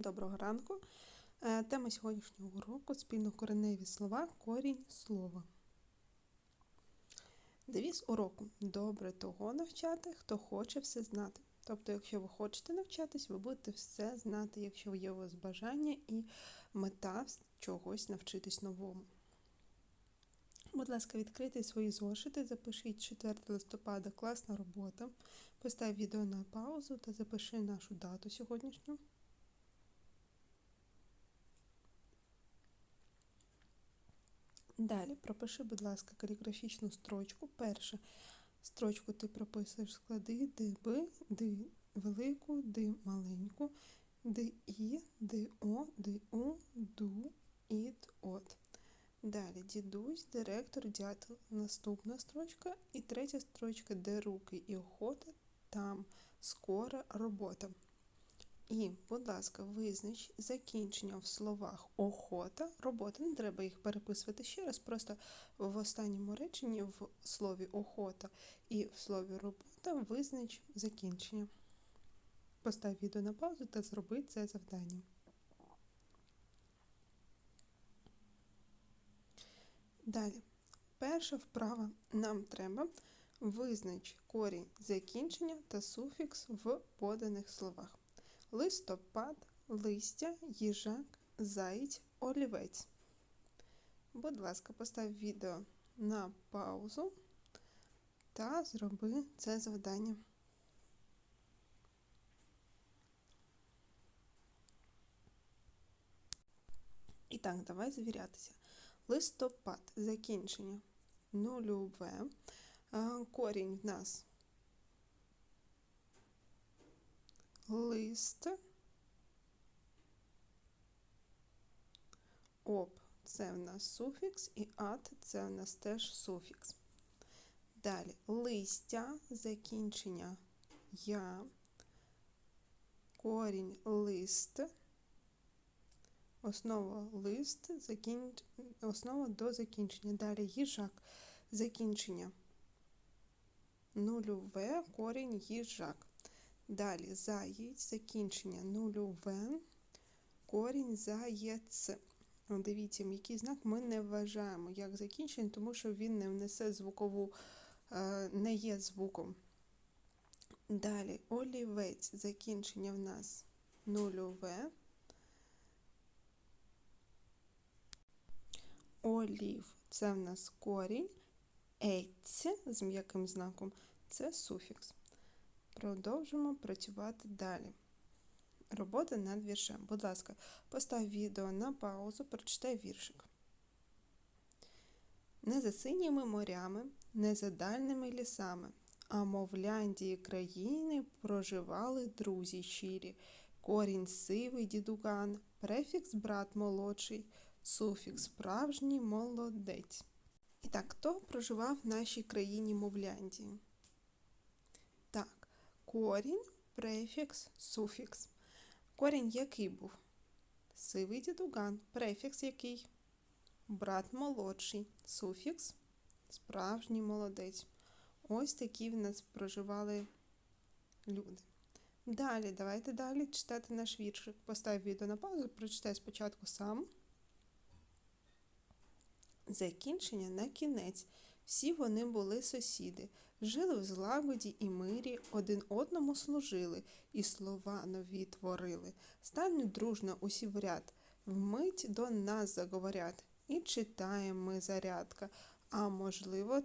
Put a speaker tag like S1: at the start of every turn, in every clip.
S1: Доброго ранку. Е, Тема сьогоднішнього уроку спільнокореневі слова, корінь слова. Девіз уроку добре того навчати, хто хоче все знати. Тобто, якщо ви хочете навчатись, ви будете все знати, якщо є у вас бажання і мета чогось навчитись новому. Будь ласка, відкрийте свої зошити, запишіть 4 листопада класна робота. Постав відео на паузу та запиши нашу дату сьогоднішню. Далі пропиши, будь ласка, каліграфічну строчку. Перше строчку ти прописуєш склади ДБ, Д велику, Д маленьку, ДІ, ДО, ДУ, ДУ, ІД, ОТ. Далі дідусь, директор, дятел. Наступна строчка. І третя строчка, де руки і охота, там скора робота. І, будь ласка, визнач закінчення в словах охота, робота. Не треба їх переписувати ще раз. Просто в останньому реченні в слові охота і в слові робота визнач закінчення. Постав відео на паузу та зроби це завдання. Далі. Перша вправа нам треба визнач корінь закінчення та суфікс в поданих словах листопад, листя, їжак, заєць, олівець. Будь ласка, постав відео на паузу та зроби це завдання. І так, давай звірятися. Листопад, закінчення нульове. Корінь в нас лист. Оп це в нас суфікс, і ат це в нас теж суфікс. Далі листя, закінчення я, корінь лист, основа лист, закін... основа до закінчення. Далі їжак, закінчення нульове, корінь їжак. Далі заєць, закінчення нульове, корінь заєць. Дивіться, м'який знак ми не вважаємо як закінчення, тому що він не внесе звукову, е, не є звуком. Далі олівець, закінчення в нас нульове. Олів це в нас корінь, ець з м'яким знаком це суфікс. Продовжимо працювати далі. Робота над віршем. Будь ласка, постав відео на паузу, прочитай віршик. Не за синіми морями, не за дальними лісами, а мовляндії країни проживали друзі щирі, корінь сивий дідуган, префікс брат молодший, суфікс справжній молодець. І так, хто проживав в нашій країні Мовляндії? Корінь, префікс, суфікс. Корінь який був? Сивий дідуган. Префікс який? Брат молодший. Суфікс справжній молодець. Ось такі в нас проживали люди. Далі, давайте далі читати наш віршик. Постав відео на паузу, прочитай спочатку сам. Закінчення на кінець. Всі вони були сусіди, жили в злагоді і мирі, один одному служили, і слова нові творили. Стануть дружно усі в ряд, вмить до нас заговорять. І читаємо ми зарядка. А можливо,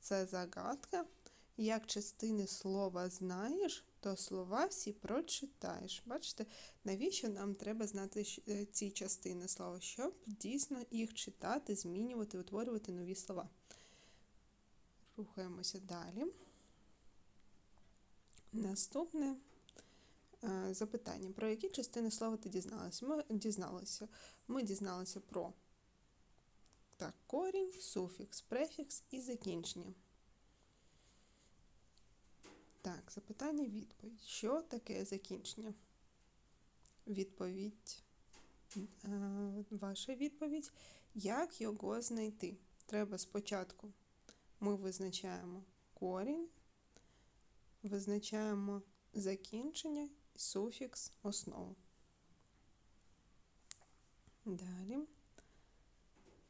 S1: це загадка? Як частини слова знаєш, то слова всі прочитаєш. Бачите, навіщо нам треба знати е, ці частини слова, щоб дійсно їх читати, змінювати, утворювати нові слова. Рухаємося далі. Наступне е, запитання. Про які частини слова ти дізналася? Ми дізналися. Ми дізналися про так, корінь, суфікс, префікс і закінчення. Так, запитання, відповідь. Що таке закінчення? Відповідь. Е, ваша відповідь. Як його знайти? Треба спочатку ми визначаємо корінь, визначаємо закінчення, і суфікс, основу. Далі.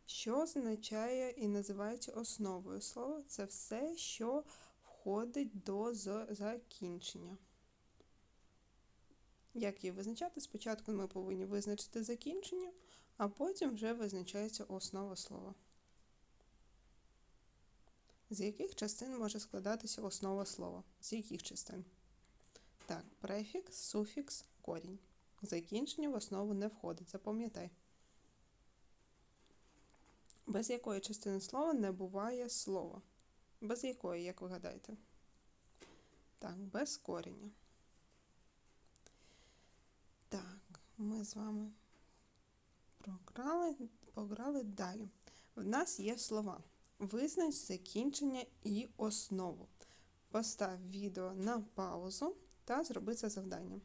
S1: Що означає і називається основою слова? Це все, що входить до закінчення. Як її визначати? Спочатку ми повинні визначити закінчення, а потім вже визначається основа слова. З яких частин може складатися основа слова? З яких частин? Так, префікс, суфікс, корінь. Закінчення в основу не входить, запам'ятай. Без якої частини слова не буває слова? Без якої, як ви гадаєте? Так, без коріння. Так, ми з вами програли, пограли далі. В нас є слова. Визнач закінчення і основу. Постав відео на паузу та зроби це завдання.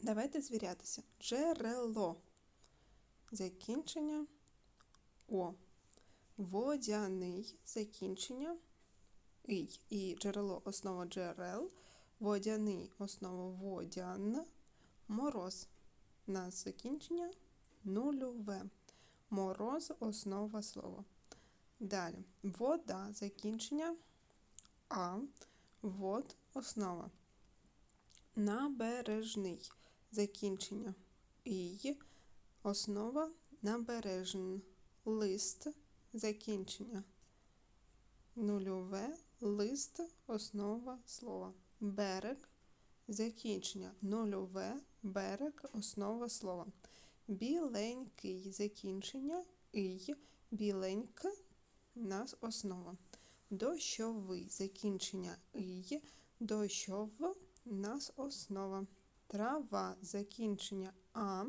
S1: Давайте звірятися. Джерело. Закінчення О. Водяний закінчення й. І джерело основа джерел. Водяний основа водян. Мороз. На закінчення нульове. Мороз основа слова. Далі. Вода закінчення А. Вод основа. Набережний закінчення І. Основа набережн. Лист закінчення. Нульове лист основа слова. Берег закінчення. Нульове берег основа слова. Біленький закінчення і біленька нас основа. Дощовий закінчення і дощов нас основа. Трава закінчення а.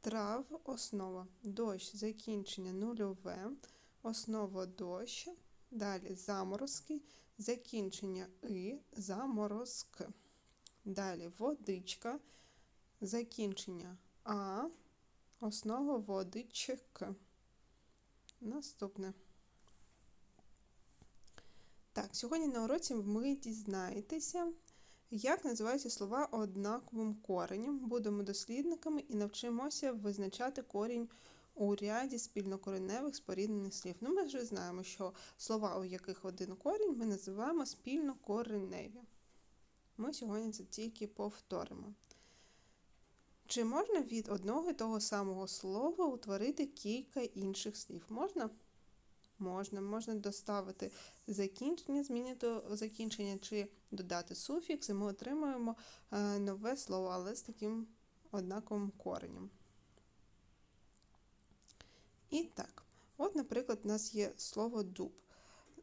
S1: Трав основа. Дощ закінчення нульове. Основа дощ. Далі заморозки. Закінчення і заморозк. Далі водичка. Закінчення а. Основа водичк. Наступне. Так, сьогодні на уроці ви дізнаєтеся, як називаються слова однаковим коренем. Будемо дослідниками і навчимося визначати корінь у ряді спільнокореневих споріднених слів. Ну, ми вже знаємо, що слова, у яких один корінь, ми називаємо спільнокореневі. Ми сьогодні це тільки повторимо. Чи можна від одного і того самого слова утворити кілька інших слів? Можна? Можна. Можна доставити закінчення, змінити закінчення чи додати суфікс, і ми отримуємо е, нове слово, але з таким однаковим коренем. І так, от, наприклад, у нас є слово дуб.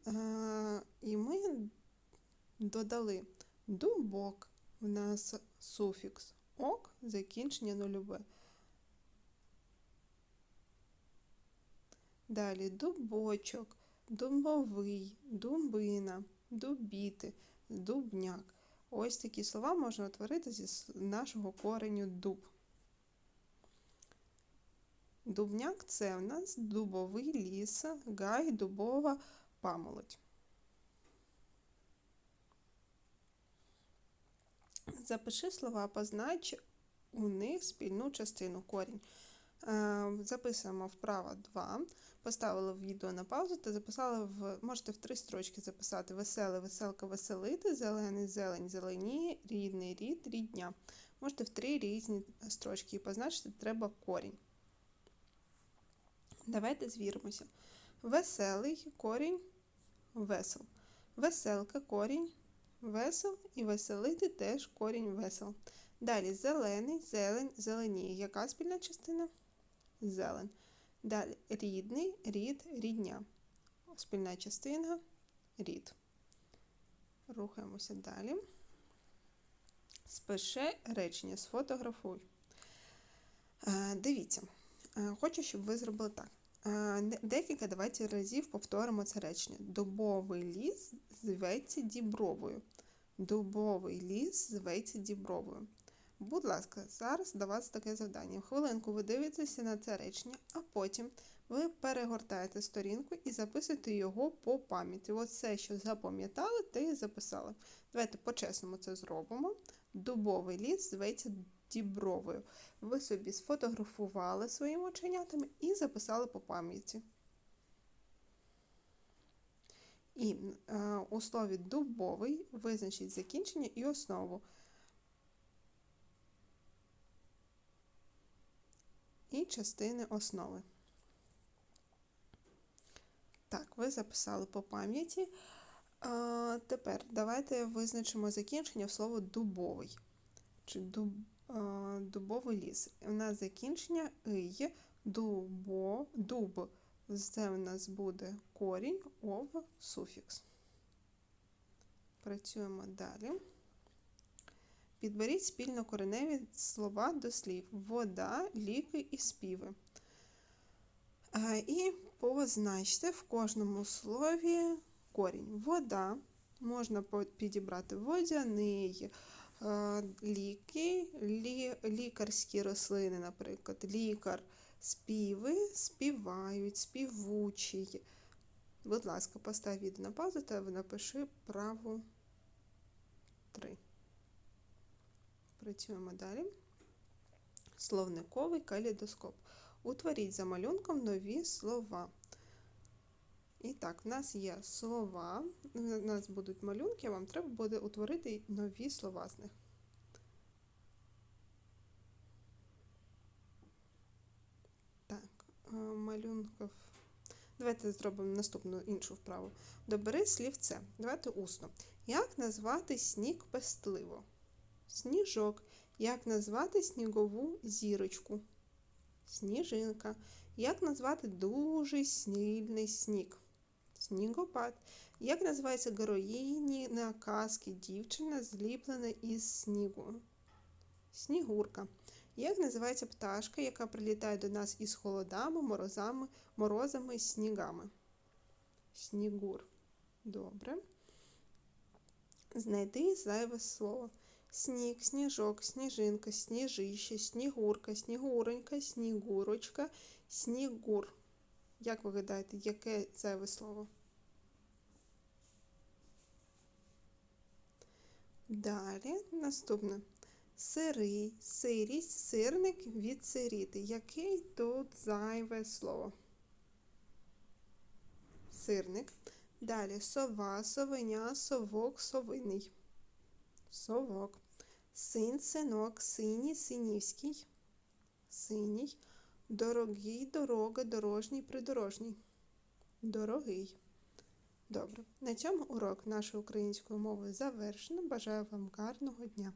S1: Е, І ми додали дубок, у нас суфікс ок, закінчення нульове. Далі дубочок, дубовий, дубина, дубіти, дубняк. Ось такі слова можна утворити зі нашого кореню дуб. Дубняк це в нас дубовий ліс, гай, дубова памолодь. Запиши слова, познач у них спільну частину корінь. Е, Записуємо вправо 2, поставили відео на паузу та записали в можете в три строчки записати веселе, веселка, веселити, зелений, зелень, зеленіє, рідний, рід, рідня. Можете в три різні строчки і позначити треба корінь. Давайте звіримося. Веселий корінь весел. Веселка корінь весел і веселити теж корінь весел. Далі зелений, зелень, зеленіє. Яка спільна частина? Зелень. Далі рідний, рід, рідня. Спільна частина рід. Рухаємося далі. Спиши речення, сфотографуй. Дивіться, хочу, щоб ви зробили так. Декілька давайте разів повторимо це речення. Дубовий ліс зветься дібровою. Дубовий ліс зветься дібровою. Будь ласка, зараз до вас таке завдання. Хвилинку ви дивитеся на це речення, а потім ви перегортаєте сторінку і записуєте його по пам'яті. Все, що запам'ятали, те і записали. Давайте по-чесному це зробимо. дубовий ліс зветься дібровою. Ви собі сфотографували своїми оченятами і записали по пам'яті. І е, у слові дубовий визначіть закінчення і основу. І частини основи. Так, ви записали по пам'яті. А, тепер давайте визначимо закінчення в слово дубовий. Чи дуб, а, дубовий ліс. У нас закінчення ий, дубо, дуб. Це у нас буде корінь, ов, суфікс. Працюємо далі. Підберіть спільно кореневі слова до слів вода, ліки і співи. І позначте в кожному слові корінь. Вода. Можна підібрати водяний, е, ліки, лі, лікарські рослини, наприклад, лікар, співи, співають, співучий. Будь ласка, постав відео на паузу та напиши право 3. Працюємо далі. Словниковий калейдоскоп. Утворіть за малюнком нові слова. І так, в нас є слова, у нас будуть малюнки, вам треба буде утворити нові слова з них. Так, е, малюнків. Давайте зробимо наступну іншу вправу. Добери слівце. Давайте усно. Як назвати сніг пестливо? Сніжок. Як назвати снігову зірочку? Сніжинка. Як назвати дуже сильний сніг? Снігопад. Як називається героїні на казки дівчина, зліплена із снігу? Снігурка. Як називається пташка, яка прилітає до нас із холодами, морозами, морозами, снігами? Снігур. Добре. Знайди зайве слово. Сніг, сніжок, сніжинка, сніжище, снігурка, снігуренька, снігурочка, снігур. Як ви гадаєте, яке зайве слово? Далі наступне. Сирий, сирість, сирник від сиріти. Який тут зайве слово? Сирник. Далі сова, совеня, совок, совиний. Совок. Син, синок, синій, синівський. Синій. Дорогий, дорога, дорожній, придорожній. Дорогий. Добре. На цьому урок нашої української мови завершено. Бажаю вам гарного дня.